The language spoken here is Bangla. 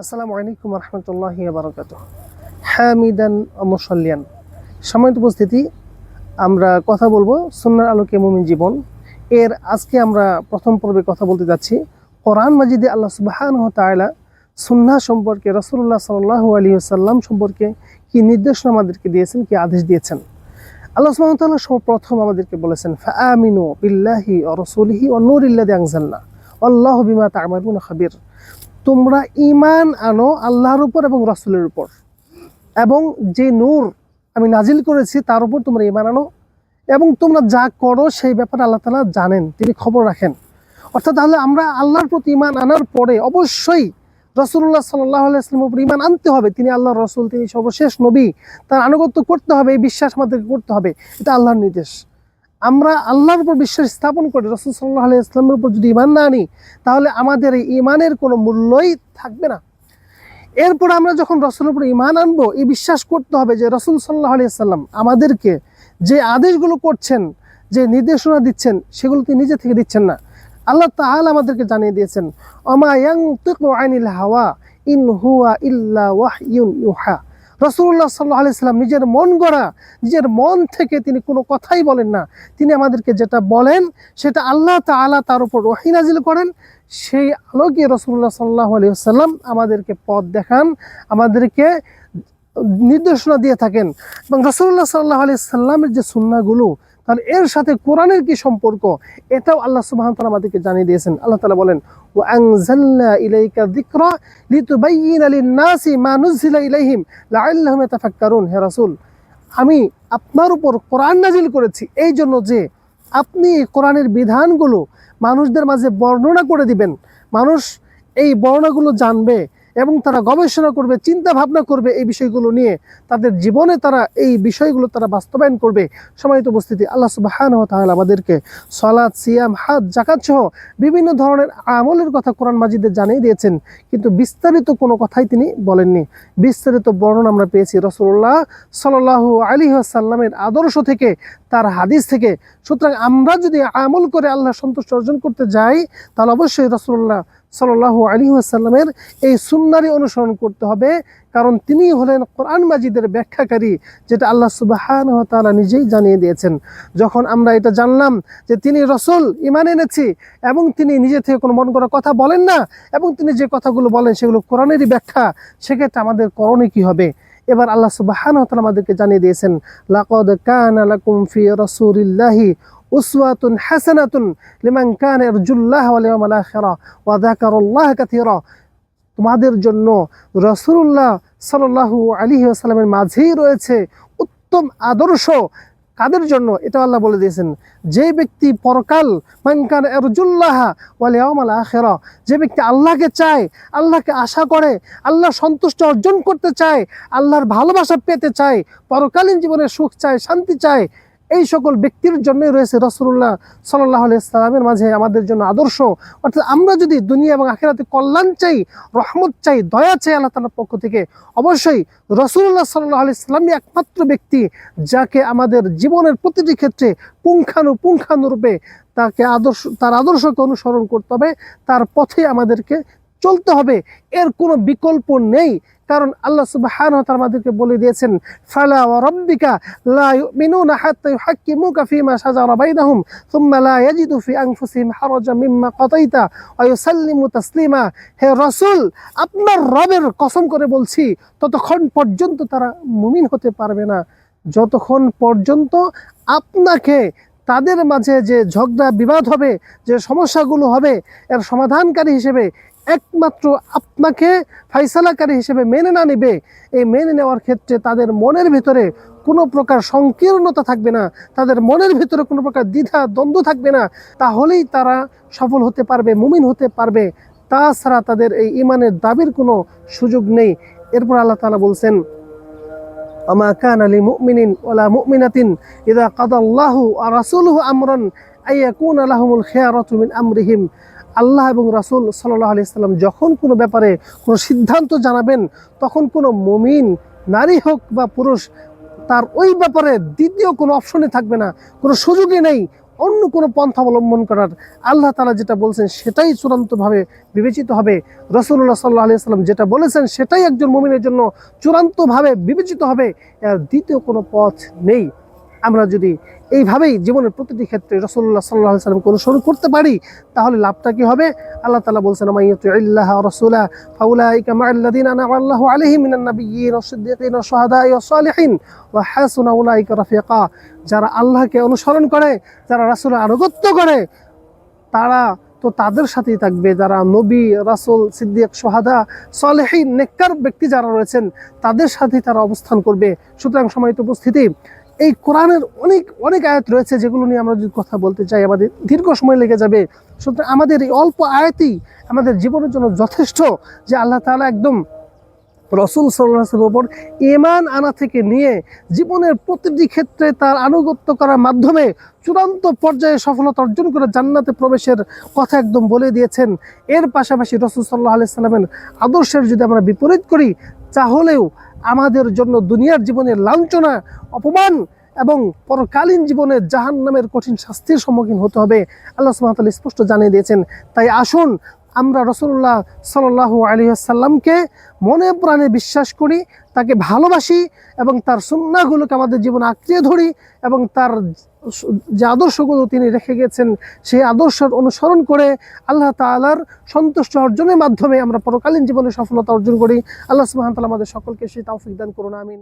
আসসালামু আলাইকুম রহমতুল্লাহ বারকাত হামিদান মুসল্লিয়ান। সম্মানিত উপস্থিতি, আমরা কথা বলব সুন্নার আলোকে মুমিন জীবন। এর আজকে আমরা প্রথম পর্বে কথা বলতে যাচ্ছি কোরআন মাজিদে আল্লাহ সুবাহান তাআলা সুন্না সম্পর্কে রসুল্লাহ সাল্লাহ আলী সাল্লাম সম্পর্কে কি নির্দেশনা আমাদেরকে দিয়েছেন, কি আদেশ দিয়েছেন? আল্লাহ তাআলা সর্বপ্রথম আমাদেরকে বলেছেন, ফাআমিনু বিল্লাহি ওয়া রাসূলিহি ওয়া নূরিল্লাযী আনজালনা। আল্লাহু বিমা তা'মালুনা খাবির। তোমরা ইমান আনো আল্লাহর উপর এবং রসুলের উপর। এবং যে নূর আমি নাজিল করেছি, তার উপর তোমরা ইমান আনো এবং তোমরা যা করো, সেই ব্যাপারে আল্লাহ তাআলা জানেন, তিনি খবর রাখেন। অর্থাৎ তাহলে আমরা আল্লাহর প্রতি ইমান আনার পরে অবশ্যই রসুল্লাহ সাল্লাহ আলাইসলামের উপর ইমান আনতে হবে। তিনি আল্লাহর রসুল, তিনি সর্বশেষ নবী। তার আনুগত্য করতে হবে, এই বিশ্বাস আমাদেরকে করতে হবে। এটা আল্লাহর নির্দেশ। আমরা আল্লাহর উপর বিশ্বাস স্থাপন করি রসুল সাল্লাহ আলি ইসলামের উপর যদি ইমান না আনি, তাহলে আমাদের এই ইমানের কোনো মূল্যই থাকবে না। এরপর আমরা যখন রসুলের উপর ইমান আনব, এই বিশ্বাস করতে হবে যে রসুল সাল্লাহ আলি সাল্লাম আমাদেরকে যে আদেশগুলো করছেন, যে নির্দেশনা দিচ্ছেন সেগুলো তিনি নিজে থেকে দিচ্ছেন না। আল্লাহ তাহলে আমাদেরকে জানিয়ে দিয়েছেন অমায়াং আইনিল হাওয়া, ইন হুয়া ইল্লা ওয়াহ ইউন ইউহা। রসুল্লাহ সাল্লাহ আলাইসাল্লাম নিজের মন গড়া, নিজের মন থেকে তিনি কোনো কথাই বলেন না। তিনি আমাদেরকে যেটা বলেন, সেটা আল্লাহ তালা তার উপর রহিনাজিল নাজিল করেন। সেই আলোকে রসুল্লাহ সাল্লাহ আলিয়াল্লাম আমাদেরকে পথ দেখান, আমাদেরকে নির্দেশনা দিয়ে থাকেন। এবং রসুল্লাহ সাল্লাহ আলি সাল্লামের যে সুন্নাগুলো তাহলে এর সাথে কোরআনের কি সম্পর্ক? এটাও আল্লাহ সুবাহ তালা আমাদেরকে জানিয়ে দিয়েছেন। আল্লাহ তালা বলেন ও আংজাল্লা ইলাইকা দিকরা লিতুবাইয়িনা লিন-নাসি মা নুযিলা ইলাইহিম লাআল্লাহুম ইয়াতাফাক্কারুন। হে রাসূল, আমি আপনার উপর কোরআন নাজিল করেছি এই জন্য যে আপনি কোরআনের বিধানগুলো মানুষদের মাঝে বর্ণনা করে দিবেন। মানুষ এই বর্ণনাগুলো জানবে এবং তারা গবেষণা করবে চিন্তা ভাবনা করবে এই বিষয়গুলো নিয়ে। তাদের জীবনে তারা এই বিষয়গুলো তারা বাস্তবায়ন করবে। সময়ত উপস্থিতি, আল্লাহ সুবাহান তাহলে আমাদেরকে সলাদ সিয়াম, হাত, জাকাত সহ বিভিন্ন ধরনের আমলের কথা কোরআন মাজিদে জানিয়ে দিয়েছেন। কিন্তু বিস্তারিত কোনো কথাই তিনি বলেননি। বিস্তারিত বর্ণনা আমরা পেয়েছি রসুল্লাহ সাল্লাহ আলী সাল্লামের আদর্শ থেকে, তার হাদিস থেকে। সুতরাং আমরা যদি আমল করে আল্লাহ সন্তুষ্ট অর্জন করতে যাই, তাহলে অবশ্যই রসুল্লাহ সাল্লাহ আলী আসাল্লামের এই সুন্নারি অনুসরণ করতে হবে। কারণ তিনি হলেন কোরআন মাজিদের ব্যাখ্যাকারী, যেটা আল্লাহ সুবাহান তালা নিজেই জানিয়ে দিয়েছেন। যখন আমরা এটা জানলাম যে তিনি রসুল ইমান এনেছি, এবং তিনি নিজে থেকে কোনো মন করা কথা বলেন না, এবং তিনি যে কথাগুলো বলেন সেগুলো কোরআনেরই ব্যাখ্যা, সেক্ষেত্রে আমাদের করণে কি হবে? এবার আল্লাহ সুবাহান তালা আমাদেরকে জানিয়ে দিয়েছেন, লাকদ কান লাকুম ফি রসুলিল্লাহি উসওয়াতুন হাসানাতুন লিমান কান ইয়ারজুল্লাহ ওয়াল ইয়াউমাল আখিরা ওয়া যাকারাল্লাহ কাসীরা তোমাদের জন্য রাসূলুল্লাহ সাল্লাল্লাহু আলাইহি ওয়াসাল্লামের মাঝেই রয়েছে উত্তম আদর্শ। কাদের জন্য? এটা আল্লাহ বলে দিয়েছেন। যে ব্যক্তি পরকাল মানকান এরজুল্লাহ ওয়াল ইয়াউমাল আখিরা, যে ব্যক্তি আল্লাহকে চায়, আল্লাহকে আশা করে, আল্লাহ সন্তুষ্ট অর্জন করতে চায়, আল্লাহর ভালোবাসা পেতে চায়, পরকালীন জীবনে সুখ চায়, শান্তি চায় এই সকল ব্যক্তির জন্যই রয়েছে রসুল্লাহ সাল্লাহ ইসলামের মাঝে আমাদের জন্য আদর্শ। অর্থাৎ আমরা যদি দুনিয়া এবং আখেরাতে কল্যাণ চাই, রহমত চাই, দয়া চাই আল্লাহ তালার পক্ষ থেকে, অবশ্যই রসুল্লাহ সাল্লাহ ইসলামই একমাত্র ব্যক্তি যাকে আমাদের জীবনের প্রতিটি ক্ষেত্রে পুঙ্খানু পুঙ্খানুরূপে তাকে আদর্শ, তার আদর্শকে অনুসরণ করতে হবে, তার পথে আমাদেরকে চলতে হবে। এর কোনো বিকল্প নেই। কারণ আল্লাহ সুবহানাহু ওয়া তাআলা আমাদেরকে বলে দিয়েছেন, ফালা ওয়া রাব্বিকা লা ইউমিনুনা হাত্তা ইউহাক্কিমুকা ফীমা শাজারা বাইনাহুম থুম্মা লা ইয়াজিদু ফি আনফুসিহিম হারাজাম মিম্মা কাতাইতা ওয়া ইউসাল্লিমু তাসলিমা। হে রাসূল, আপনার রবের কসম করে বলছি, ততক্ষণ পর্যন্ত তারা মুমিন হতে পারবে না। যতক্ষণ পর্যন্ত আপনাকে তাদের মাঝে যে ঝগড়া বিবাদ হবে, যে সমস্যাগুলো হবে, এর সমাধানকারী হিসেবে একমাত্র আপনাকে ফাইসালাকারী হিসেবে মেনে না নেবে, এই মেনে নেওয়ার ক্ষেত্রে তাদের মনের ভিতরে কোনো প্রকার সংকীর্ণতা থাকবে না, তাদের মনের ভিতরে কোনো প্রকার দ্বিধা, দ্বন্দ্ব থাকবে না, তাহলেই তারা সফল হতে পারবে, মুমিন হতে পারবে। তাছাড়া তাদের এই ইমানের দাবির কোনো সুযোগ নেই। এরপর আল্লাহ তালা বলছেন, আমা কান আলী ওলা ইদা আর আমরান আমরিহিম। আল্লাহ এবং রাসূল সাল্লাহ আলি সাল্লাম যখন কোনো ব্যাপারে কোনো সিদ্ধান্ত জানাবেন, তখন কোনো মমিন, নারী হোক বা পুরুষ, তার ওই ব্যাপারে দ্বিতীয় কোনো অপশনে থাকবে না, কোনো সুযোগই নেই, অন্য কোনো পন্থা অবলম্বন করার। আল্লাহ তালা যেটা বলছেন সেটাই চূড়ান্তভাবে বিবেচিত হবে। রসুল্লাহ সাল্লাহ আলিয়া সাল্লাম যেটা বলেছেন সেটাই একজন মমিনের জন্য চূড়ান্তভাবে বিবেচিত হবে। এর দ্বিতীয় কোনো পথ নেই। আমরা যদি এইভাবেই জীবনের প্রতিটি ক্ষেত্রে রসুল্লাহ সাল্লাহ সাল্লামকে অনুসরণ করতে পারি, তাহলে লাভটা কি হবে? আল্লাহ তালা বলছেন আল্লাহ রসুল্লাহ ফাউলাইকা আনআমা আল্লাহু ওয়াস সিদ্দীকিন হাসুনা উলাইকা রাফিকা. যারা আল্লাহকে অনুসরণ করে, যারা রাসূলের আনুগত্য করে, তারা তো তাদের সাথেই থাকবে। যারা নবী, রাসূল, সিদ্দিক সোহাদা সালেহীন, নেককার ব্যক্তি যারা রয়েছেন, তাদের সাথেই তারা অবস্থান করবে। সুতরাং সময়ত উপস্থিতি এই কোরআনের অনেক অনেক আয়াত রয়েছে যেগুলো নিয়ে আমরা যদি কথা বলতে চাই, আমাদের দীর্ঘ সময় লেগে যাবে। সুতরাং আমাদের এই অল্প আয়াতই আমাদের জীবনের জন্য যথেষ্ট যে আল্লাহ তালা একদম রসুল সাল্লাহের ওপর ইমান আনা থেকে নিয়ে জীবনের প্রতিটি ক্ষেত্রে তার আনুগত্য করার মাধ্যমে চূড়ান্ত পর্যায়ে সফলতা অর্জন করে জান্নাতে প্রবেশের কথা একদম বলে দিয়েছেন। এর পাশাপাশি রসুল সাল্লাহ আলাইসাল্লামের আদর্শের যদি আমরা বিপরীত করি তাহলেও আমাদের জন্য দুনিয়ার জীবনের লাঞ্ছনা, অপমান এবং পরকালীন জীবনে জাহান নামের কঠিন শাস্তির সম্মুখীন হতে হবে। আল্লাহ সুমাতাল স্পষ্ট জানিয়ে দিয়েছেন, তাই আসুন আমরা রসুল্লাহ সাল্লাহ আলহিহাসাল্লামকে মনে প্রাণে বিশ্বাস করি, তাকে ভালোবাসি এবং তার সুন্নাগুলোকে আমাদের জীবনে আঁকড়িয়ে ধরি এবং তার যে আদর্শগুলো তিনি রেখে গেছেন, সেই আদর্শ অনুসরণ করে আল্লাহ তালার সন্তুষ্ট অর্জনের মাধ্যমে আমরা পরকালীন জীবনে সফলতা অর্জন করি। আল্লাহ সুবাহ আমাদের সকলকে সেই তাওফিক দান করুন, আমিন।